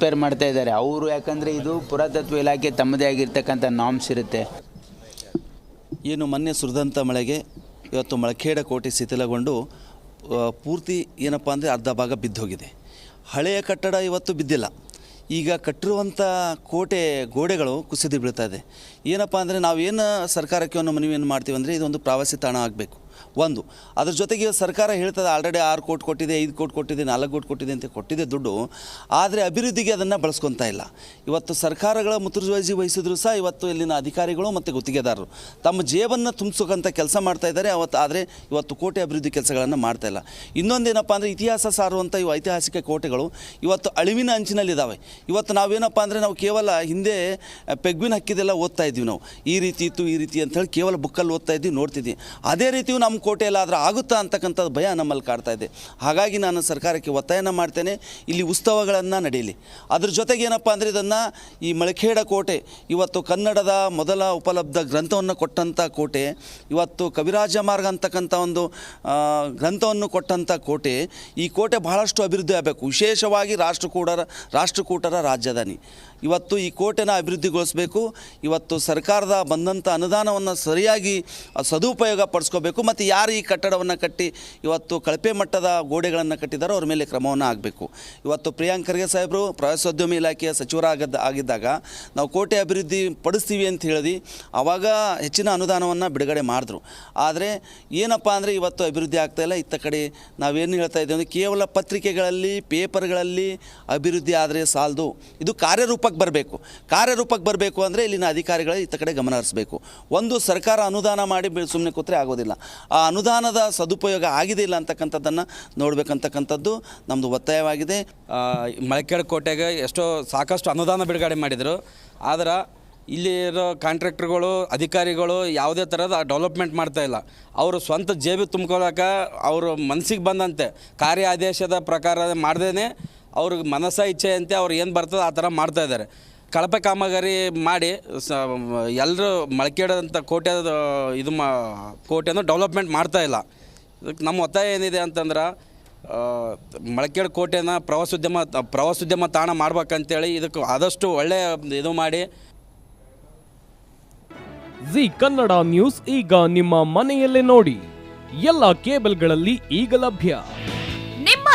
Repair ಮಾಡ್ತಾ ಇದ್ದಾರೆ. ಅವರು ಯಾಕಂದರೆ ಇದು ಪುರಾತತ್ವ ಇಲಾಖೆ ತಮ್ಮದೇ ಆಗಿರ್ತಕ್ಕಂಥ ನಾಮ್ಸ್ ಇರುತ್ತೆ. ಏನು ಮೊನ್ನೆ ಸುರಿದಂಥ ಮಳೆಗೆ ಇವತ್ತು ಮಳಖೇಡ ಕೋಟೆ ಶಿಥಿಲಗೊಂಡು ಪೂರ್ತಿ ಏನಪ್ಪ ಅಂದರೆ ಅರ್ಧ ಭಾಗ ಬಿದ್ದೋಗಿದೆ. ಹಳೆಯ ಕಟ್ಟಡ ಇವತ್ತು ಬಿದ್ದಿಲ್ಲ. ಈಗ ಕಟ್ಟಿರುವಂಥ ಕೋಟೆ ಗೋಡೆಗಳು ಕುಸಿದು ಬೀಳ್ತಾ ಇದೆ. ಏನಪ್ಪ ಅಂದರೆ ನಾವೇನು ಸರ್ಕಾರಕ್ಕೆ ಒಂದು ಮನವಿಯನ್ನು ಮಾಡ್ತೀವಿ ಅಂದರೆ ಇದೊಂದು ಪ್ರವಾಸಿ ತಾಣ ಆಗಬೇಕು. ಒಂದು. ಅದ್ರ ಜೊತೆಗೆ ಸರ್ಕಾರ ಹೇಳ್ತದೆ ಆಲ್ರೆಡಿ ಆರು ಕೋಟಿ ಕೊಟ್ಟಿದೆ, ಐದು ಕೋಟಿ ಕೊಟ್ಟಿದೆ, ನಾಲ್ಕು ಕೋಟಿ ಕೊಟ್ಟಿದೆ ಅಂತ ಕೊಟ್ಟಿದೆ ದುಡ್ಡು. ಆದರೆ ಅಭಿವೃದ್ಧಿಗೆ ಅದನ್ನು ಬಳಸ್ಕೊತಾ ಇಲ್ಲ. ಇವತ್ತು ಸರ್ಕಾರಗಳ ಮುತುರ್ಜಿ ವಹಿಸಿದ್ರು ಸಹ ಇವತ್ತು ಇಲ್ಲಿನ ಅಧಿಕಾರಿಗಳು ಮತ್ತು ಗುತ್ತಿಗೆದಾರರು. ತಮ್ಮ ಜೇಬನ್ನು ತುಂಬಿಸೋಕಂತ ಕೆಲಸ ಮಾಡ್ತಾ ಇದ್ದಾರೆ, ಅವತ್ತು ಆದರೆ ಇವತ್ತು ಕೋಟೆ ಅಭಿವೃದ್ಧಿ ಕೆಲಸಗಳನ್ನು ಮಾಡ್ತಾ ಇಲ್ಲ. ಇನ್ನೊಂದೇನಪ್ಪ ಅಂದರೆ ಇತಿಹಾಸ ಸಾರುವಂಥ ಇವು ಐತಿಹಾಸಿಕ ಕೋಟೆಗಳು ಇವತ್ತು ಅಳಿವಿನ ಅಂಚಿನಲ್ಲಿದ್ದಾವೆ ಇವತ್ತು ನಾವೇನಪ್ಪ ಅಂದರೆ ನಾವು ಕೇವಲ ಹಿಂದೆ ಪೆಗ್ವಿನ ಹಕ್ಕಿದೆಲ್ಲ ಓದ್ತಾ ಇದ್ದೀವಿ ನಾವು. ಈ ರೀತಿ ಇತ್ತು, ಈ ರೀತಿ ಅಂತ ಹೇಳಿ ಕೇವಲ ಬುಕ್ಕಲ್ಲಿ ಓದ್ತಾ ಇದ್ವಿ ನೋಡ್ತಿದ್ವಿ ಅದೇ ರೀತಿಯೂ ನಮ್ಮ ಕೋಟೆಯಲ್ಲಿ ಆದ್ರೆ ಆಗುತ್ತಾ ಅಂತಕ್ಕಂಥದ್ದು ಭಯ ನಮ್ಮಲ್ಲಿ ಕಾಡ್ತಾ ಇದೆ. ಹಾಗಾಗಿ ನಾನು ಸರ್ಕಾರಕ್ಕೆ ಒತ್ತಾಯನ ಮಾಡ್ತೇನೆ. ಇಲ್ಲಿ ಉತ್ಸವಗಳನ್ನು ನಡೆಯಲಿ. ಅದ್ರ ಜೊತೆಗೆ ಏನಪ್ಪ ಅಂದರೆ ಇದನ್ನು ಈ ಮಳಖೇಡ ಕೋಟೆ, ಇವತ್ತು ಕನ್ನಡದ ಮೊದಲ ಉಪಲಬ್ಧ ಗ್ರಂಥವನ್ನು ಕೊಟ್ಟಂಥ ಕೋಟೆ, ಇವತ್ತು ಕವಿರಾಜ ಮಾರ್ಗ ಅಂತಕ್ಕಂಥ ಒಂದು ಗ್ರಂಥವನ್ನು ಕೊಟ್ಟಂಥ ಕೋಟೆ, ಈ ಕೋಟೆ ಬಹಳಷ್ಟು ಅಭಿವೃದ್ಧಿ ಆಗಬೇಕು. ವಿಶೇಷವಾಗಿ ರಾಷ್ಟ್ರಕೂಟರ ರಾಷ್ಟ್ರಕೂಟರ ರಾಜಧಾನಿ. ಇವತ್ತು ಈ ಕೋಟೆನ ಅಭಿವೃದ್ಧಿಗೊಳಿಸಬೇಕು. ಇವತ್ತು ಸರ್ಕಾರದ ಬಂದಂಥ ಅನುದಾನವನ್ನು ಸರಿಯಾಗಿ ಸದುಪಯೋಗ ಪಡಿಸ್ಕೋಬೇಕು. ಯಾರು ಈ ಕಟ್ಟಡವನ್ನು ಕಟ್ಟಿ ಇವತ್ತು ಕಳಪೆ ಮಟ್ಟದ ಗೋಡೆಗಳನ್ನು ಕಟ್ಟಿದ್ದಾರೋ ಅವ್ರ ಮೇಲೆ ಕ್ರಮವನ್ನು ಆಗಬೇಕು. ಇವತ್ತು ಪ್ರಿಯಾಂಕ್ ಖರ್ಗೆ ಸಾಹೇಬರು ಪ್ರವಾಸೋದ್ಯಮ ಇಲಾಖೆಯ ಸಚಿವರಾಗದ ಆಗಿದ್ದಾಗ ನಾವು ಕೋಟೆ ಅಭಿವೃದ್ಧಿ ಪಡಿಸ್ತೀವಿ ಅಂತ ಹೇಳಿ ಆವಾಗ ಹೆಚ್ಚಿನ ಅನುದಾನವನ್ನು ಬಿಡುಗಡೆ ಮಾಡಿದ್ರು. ಆದರೆ ಏನಪ್ಪ ಅಂದರೆ ಇವತ್ತು ಅಭಿವೃದ್ಧಿ ಆಗ್ತಾಯಿಲ್ಲ ಇತ್ತ ಕಡೆ ನಾವೇನು ಹೇಳ್ತಾ ಇದ್ದೀವಿ ಅಂದರೆ ಕೇವಲ ಪತ್ರಿಕೆಗಳಲ್ಲಿ, ಪೇಪರ್ಗಳಲ್ಲಿ ಅಭಿವೃದ್ಧಿ ಆದರೆ ಸಾಲದು. ಇದು ಕಾರ್ಯರೂಪಕ್ಕೆ ಬರಬೇಕು. ಕಾರ್ಯರೂಪಕ್ಕೆ ಬರಬೇಕು ಅಂದರೆ ಇಲ್ಲಿನ ಅಧಿಕಾರಿಗಳು ಇತ್ತ ಕಡೆ ಗಮನ ಹರಿಸಬೇಕು. ಒಂದು ಸರ್ಕಾರ ಅನುದಾನ ಮಾಡಿ ಸುಮ್ಮನೆ ಕೂತ್ರೆ ಆಗೋದಿಲ್ಲ. ಆ ಅನುದಾನದ ಸದುಪಯೋಗ ಆಗಿದೆ ಇಲ್ಲ ಅಂತಕ್ಕಂಥದ್ದನ್ನು ನೋಡಬೇಕಂತಕ್ಕಂಥದ್ದು ನಮ್ಮದು ಒತ್ತಾಯವಾಗಿದೆ. ಮಳಕೆರೆ ಕೋಟೆಗೆ ಎಷ್ಟೋ ಸಾಕಷ್ಟು ಅನುದಾನ ಬಿಡುಗಡೆ ಮಾಡಿದರು. ಆದರೆ ಇಲ್ಲಿ ಇರೋ ಕಾಂಟ್ರಾಕ್ಟರ್ಗಳು, ಅಧಿಕಾರಿಗಳು ಯಾವುದೇ ಥರದ ಡೆವಲಪ್ಮೆಂಟ್ ಮಾಡ್ತಾ ಇಲ್ಲ. ಅವರು ಸ್ವಂತ ಜೇಬಿ ತುಂಬ್ಕೊಳಕ ಅವರು ಮನಸ್ಸಿಗೆ ಬಂದಂತೆ ಕಾರ್ಯ ಆದೇಶದ ಪ್ರಕಾರ ಮಾಡ್ದೇ ಅವ್ರಿಗೆ ಮನಸ್ಸ, ಇಚ್ಛೆಯಂತೆ ಅವ್ರು ಏನು ಬರ್ತದೆ ಆ ಥರ ಮಾಡ್ತಾ ಇದ್ದಾರೆ. ಕಳಪೆ ಕಾಮಗಾರಿ ಮಾಡಿ ಸ ಎಲ್ಲರೂ ಮಳಕೆಡದಂಥ ಕೋಟೆ ಇದು ಮಾ ಕೋಟೆಯನ್ನು ಡೆವಲಪ್ಮೆಂಟ್ ಮಾಡ್ತಾ ಇಲ್ಲ. ಇದಕ್ಕೆ ನಮ್ಮ ಒತ್ತಾಯ ಏನಿದೆ ಅಂತಂದ್ರೆ ಮಳಕೆಡ ಕೋಟೆನ ಪ್ರವಾಸೋದ್ಯಮ ಪ್ರವಾಸೋದ್ಯಮ ತಾಣ ಮಾಡ್ಬೇಕಂತೇಳಿ ಇದಕ್ಕೆ ಆದಷ್ಟು ಒಳ್ಳೆಯ ಇದು ಮಾಡಿ. ಜಿ ಕನ್ನಡ ನ್ಯೂಸ್ ಈಗ ನಿಮ್ಮ ಮನೆಯಲ್ಲೇ ನೋಡಿ. ಎಲ್ಲ ಕೇಬಲ್ಗಳಲ್ಲಿ ಈಗ ಲಭ್ಯ.